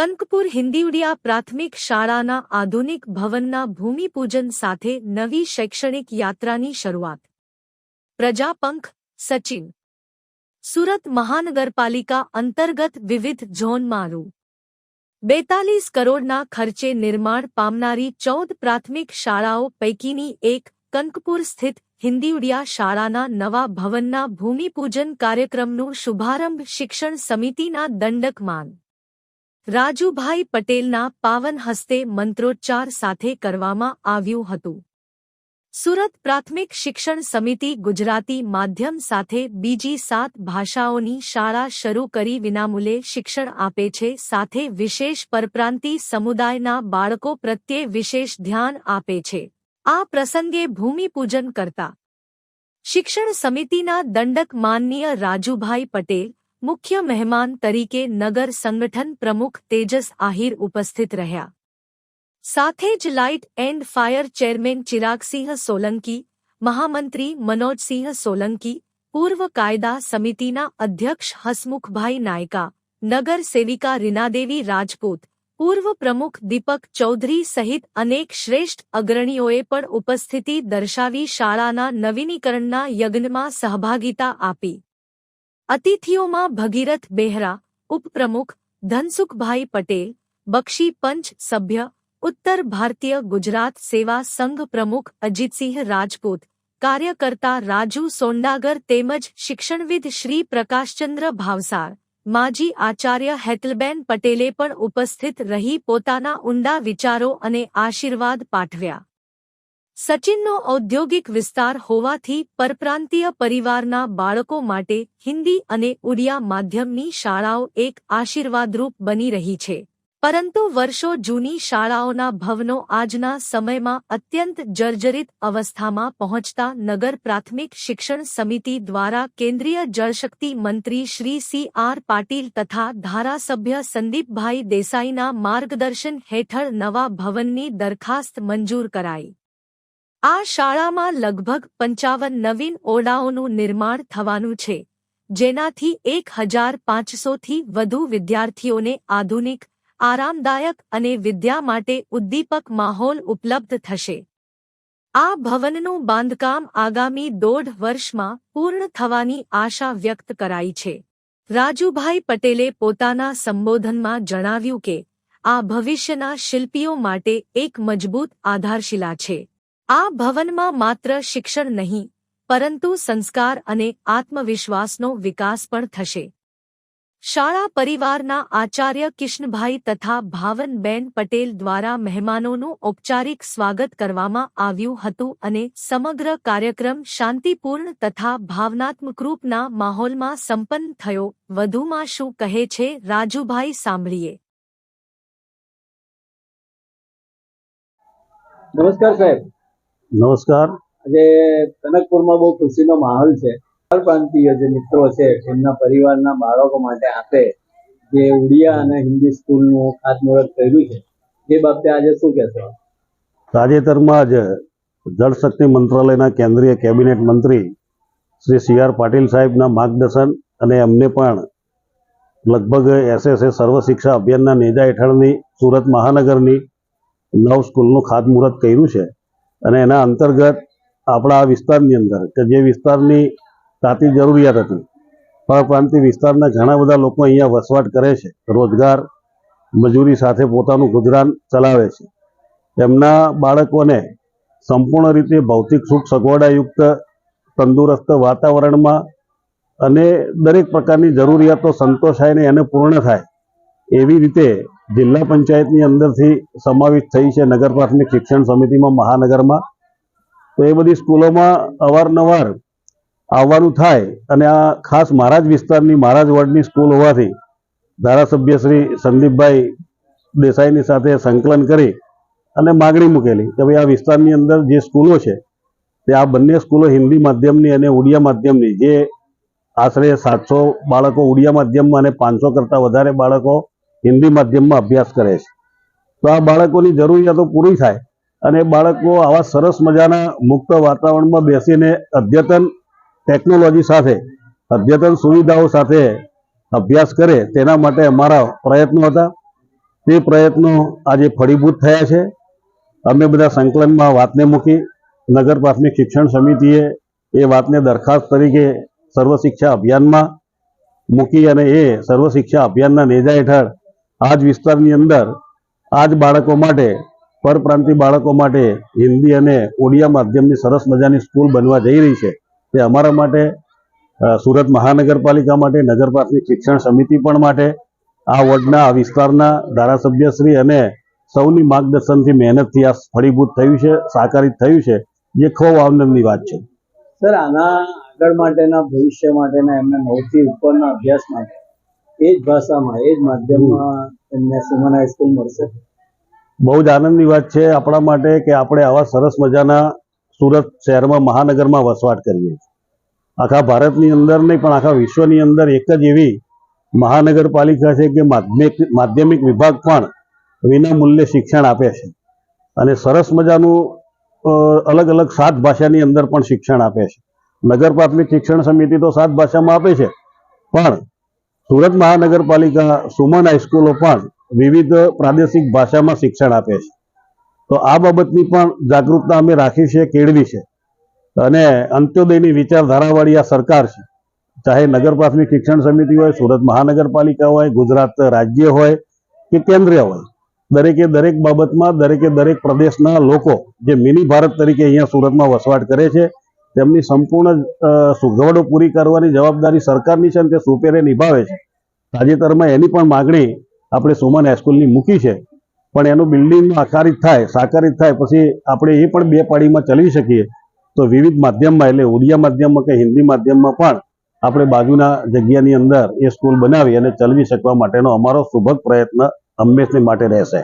કનકપુર હિન્દીવડિયા પ્રાથમિક શાળાના આધુનિક ભવનના ભૂમિપૂજન સાથે નવી શૈક્ષણિક યાત્રાની શરૂઆત. પ્રજાપંખ, સચિન. સુરત મહાનગરપાલિકા અંતર્ગત વિવિધ ઝોનમાં રૂ. બેતાલીસ કરોડના ખર્ચે નિર્માણ પામનારી ચૌદ પ્રાથમિક શાળાઓ પૈકીની એક કંકપુર સ્થિત હિન્દીવડિયા શાળાના નવા ભવનના ભૂમિપૂજન કાર્યક્રમનું શુભારંભ શિક્ષણ સમિતિના દંડકમાન રાજુભાઈ પટેલના પાવન હસ્તે મંત્રોચ્ચાર સાથે કરવામાં આવ્યું હતું. સુરત પ્રાથમિક શિક્ષણ સમિતિ ગુજરાતી માધ્યમ સાથે બીજી સાત ભાષાઓની શાળા શરૂ કરી વિનામૂલ્યે શિક્ષણ આપે છે. સાથે વિશેષ પરપ્રાંતિ સમુદાયના બાળકો પ્રત્યે વિશેષ ધ્યાન આપે છે. આ પ્રસંગે ભૂમિપૂજન કરતા શિક્ષણ સમિતિના દંડક માનનીય રાજુભાઈ પટેલ મુખ્ય મહેમાન તરીકે નગર સંગઠન પ્રમુખ તેજસ આહિર ઉપસ્થિત રહ્યા સાથે જ light and fire chairman Chiragsinh Solanki મહામંત્રી મનોજસિંહ સોલંકી પૂર્વ કાયદા સમિતિના અધ્યક્ષ હસમુખભાઈ નાયકા નગર સેવિકા રીનાદેવી રાજપૂત પૂર્વ પ્રમુખ દીપક ચૌધરી સહિત અનેક શ્રેષ્ઠ અગ્રણીઓએ પણ ઉપસ્થિતિ દર્શાવી શાળાના નવીનીકરણના યજ્ઞમાં સહભાગિતા આપી અતિથિઓમાં ભગીરથ બેહરા, ઉપપ્રમુખ ધનસુખભાઈ પટેલ, બક્ષી પંચ સભ્ય, ઉત્તર ભારતીય ગુજરાત સેવા સંઘ પ્રમુખ અજીતસિંહ રાજપૂત, કાર્યકર્તા રાજુ સોંડાગર તેમજ શિક્ષણવિદ શ્રી પ્રકાશચંદ્ર ભાવસાર, માજી આચાર્ય હેતલબેન પટેલે પણ ઉપસ્થિત રહી પોતાના ઊંડા વિચારો અને આશીર્વાદ પાઠવ્યા. સચિનનો ઔદ્યોગિક વિસ્તાર હોવાથી પરપ્રાંતીય પરિવારના બાળકો માટે હિન્દી અને ઉડિયા માધ્યમની શાળાઓ એક આશીર્વાદરૂપ બની રહી છે. પરંતુ વર્ષો જૂની શાળાઓના ભવનો આજના સમયમાં અત્યંત જર્જરિત અવસ્થામાં પહોંચતા નગર પ્રાથમિક શિક્ષણ સમિતિ દ્વારા કેન્દ્રીય જળશક્તિ મંત્રી શ્રી સી આર પાટીલ તથા ધારાસભ્ય સંદીપભાઈ દેસાઈના માર્ગદર્શન હેઠળ નવા ભવનની દરખાસ્ત મંજૂર કરાઈ. આ શાળામાં લગભગ પંચાવન નવીન ઓરડાઓનું નિર્માણ થવાનું છે, જેનાથી એક હજાર પાંચસોથી વધુ વિદ્યાર્થીઓને આધુનિક, આરામદાયક અને વિદ્યા માટે ઉદ્દીપક માહોલ ઉપલબ્ધ થશે. આ ભવનનું બાંધકામ આગામી દોઢ વર્ષમાં પૂર્ણ થવાની આશા વ્યક્ત કરાઈ છે. રાજુભાઈ પટેલે પોતાના સંબોધનમાં જણાવ્યું કે, આ ભવિષ્યના શિલ્પીઓ માટે એક મજબૂત આધારશિલા છે. આ ભવનમાં માત્ર શિક્ષણ નહીં, પરંતુ સંસ્કાર અને આત્મવિશ્વાસનો વિકાસ પણ થશે. શાળા પરિવારના આચાર્ય કિશનભાઈ તથા ભાવનબેન પટેલ દ્વારા મહેમાનોનું ઔપચારિક સ્વાગત કરવામાં આવ્યું હતું અને સમગ્ર કાર્યક્રમ શાંતિપૂર્ણ તથા ભાવનાત્મક રૂપના માહોલમાં સંપન્ન થયો. વધુમાં શું કહે છે રાજુભાઈ સાંભળીએ. નમસ્કાર સાહેબ. નમસ્કાર. આજે કનકપુરમાં બહુ ખુશીનો માહોલ છે. પ્રાંતિય જે મિત્રો છે એમના પરિવારના બાળકો માટે આપે જે ઉડિયા અને હિન્દી સ્કૂલનું ખાતમુહૂર્ત કર્યું છે. એ બાબતે આજે શું કહેશો? તાજેતરમાં જ જળશક્તિ મંત્રાલયના કેન્દ્રીય કેબિનેટ મંત્રી શ્રી સી આર પાટીલ સાહેબના માર્ગદર્શન અને એમને પણ લગભગ એસએસએ સર્વ શિક્ષા અભિયાનના નેજા હેઠળની સુરત મહાનગરની નવ સ્કૂલનું ખાતમુહૂર્ત કર્યું છે. અને એના અંતર્ગત આપણા આ વિસ્તારની અંદર, કે જે વિસ્તારની તાતી જરૂરિયાત હતી પરપ્રાંતિય વિસ્તારના ઘણા બધા લોકો અહીંયા વસવાટ કરે છે, રોજગાર, મજૂરી સાથે પોતાનું ગુજરાન ચલાવે છે. એમના બાળકોને સંપૂર્ણ રીતે ભૌતિક સુખ સગવડાયુક્ત, તંદુરસ્ત વાતાવરણમાં અને દરેક પ્રકારની જરૂરિયાતો સંતોષાય ને એને પૂર્ણ થાય. એવી રીતે જિલ્લા પંચાયતની અંદરથી સમાવિષ્ટ થઈ છે નગર પ્રાથમિક શિક્ષણ સમિતિમાં, મહાનગરમાં. તો એ બધી સ્કૂલોમાં અવારનવાર આવવાનું થાય અને આ ખાસ મારા જ વિસ્તારની મારા જ વોર્ડની સ્કૂલ હોવાથી ધારાસભ્ય શ્રી સંદીપભાઈ દેસાઈની સાથે સંકલન કરી અને માગણી મૂકેલી કે ભાઈ આ વિસ્તારની અંદર જે સ્કૂલો છે, તે આ બંને સ્કૂલો હિન્દી માધ્યમની અને ઉડિયા માધ્યમની, જે આશરે સાતસો બાળકો ઉડિયા માધ્યમમાં અને પાંચસો કરતાં વધારે બાળકો હિન્દી માધ્યમમાં અભ્યાસ કરે છે. તો આ બાળકોની જરૂરિયાતો પૂરી થાય અને બાળકો આવા સરસ મજાના મુક્ત વાતાવરણમાં બેસીને અદ્યતન ટેકનોલોજી સાથે, અદ્યતન સુવિધાઓ સાથે અભ્યાસ કરે તેના માટે અમારા પ્રયત્નો હતા. તે પ્રયત્નો આજે ફળીભૂત થયા છે. અમે બધા સંકલનમાં વાતને મૂકી નગર પ્રાથમિક શિક્ષણ સમિતિએ એ વાતને દરખાસ્ત તરીકે સર્વ શિક્ષા અભિયાનમાં મૂકી અને એ સર્વ શિક્ષા અભિયાનના નેજા હેઠળ આ જ વિસ્તારની અંદર આ બાળકો માટે, પરપ્રાંતિ બાળકો માટે હિન્દી અને ઓડિયા માધ્યમની સરસ મજાની સ્કૂલ બનવા જઈ રહી છે. તે અમારા માટે સુરત મહાનગરપાલિકા માટે, નગર શિક્ષણ સમિતિ પણ માટે, આ વોર્ડના આ વિસ્તારના ધારાસભ્યશ્રી અને સૌની માર્ગદર્શનથી મહેનતથી આ ફળીભૂત થયું છે, સાકારિત થયું છે. જે ખૂબ આનંદની વાત છે. સર, આના આગળ માટેના, ભવિષ્ય માટેના એમના નવથી ઉપરના અભ્યાસ માટે એ જ ભાષામાં, એ જ માધ્યમમાં એમને સુમન હાઈસ્કૂલ મળશે. બહુ જ આનંદની વાત છે આપણા માટે કે આપણે આવા સરસ મજાના સુરત શહેરમાં, મહાનગરમાં વસવાટ કરીએ આખા ભારતની અંદર નહીં, પણ આખા વિશ્વની અંદર એક જ એવી મહાનગરપાલિકા છે કે માધ્યમિક માધ્યમિક વિભાગ પણ વિના મૂલ્યે શિક્ષણ આપે છે. અને સરસ મજાનું અલગ અલગ સાત ભાષાની અંદર પણ શિક્ષણ આપે છે. નગર પ્રાથમિક શિક્ષણ સમિતિ તો સાત ભાષામાં આપે છે, પણ સુરત મહાનગરપાલિકા સુમન હાઈસ્કૂલો પણ વિવિધ પ્રાદેશિક ભાષામાં શિક્ષણ આપે છે. તો આ બાબતની પણ જાગૃતતા અમે રાખી છે, કેળવી છે. અને અંત્યોદયની વિચારધારાવાળી આ સરકાર છે. ચાહે નગર પ્રાથમિક શિક્ષણ સમિતિ હોય, સુરત મહાનગરપાલિકા હોય, ગુજરાત રાજ્ય હોય કે કેન્દ્રીય હોય, દરેકે દરેક બાબતમાં, દરેકે દરેક પ્રદેશના લોકો જે મિની ભારત તરીકે અહીંયા સુરતમાં વસવાટ કરે છે તેમની સંપૂર્ણ સુગવડો પૂરી કરવાની જવાબદારી સરકારની છે અને તે સુપેરે નિભાવે છે. તાજેતરમાં એની પણ માગણી આપણે સુમન હાઈસ્કૂલની મૂકી છે. પણ એનું બિલ્ડિંગ આકારિત થાય, સાકારિત થાય, પછી આપણે એ પણ બે પાડીમાં ચલાવી શકીએ. તો વિવિધ માધ્યમમાં, એટલે ઓડિયા માધ્યમમાં કે હિન્દી માધ્યમમાં પણ આપણે બાજુના જગ્યાની અંદર એ સ્કૂલ બનાવી અને ચલાવી શકવા માટેનો અમારો સુભગ પ્રયત્ન હંમેશની માટે રહેશે.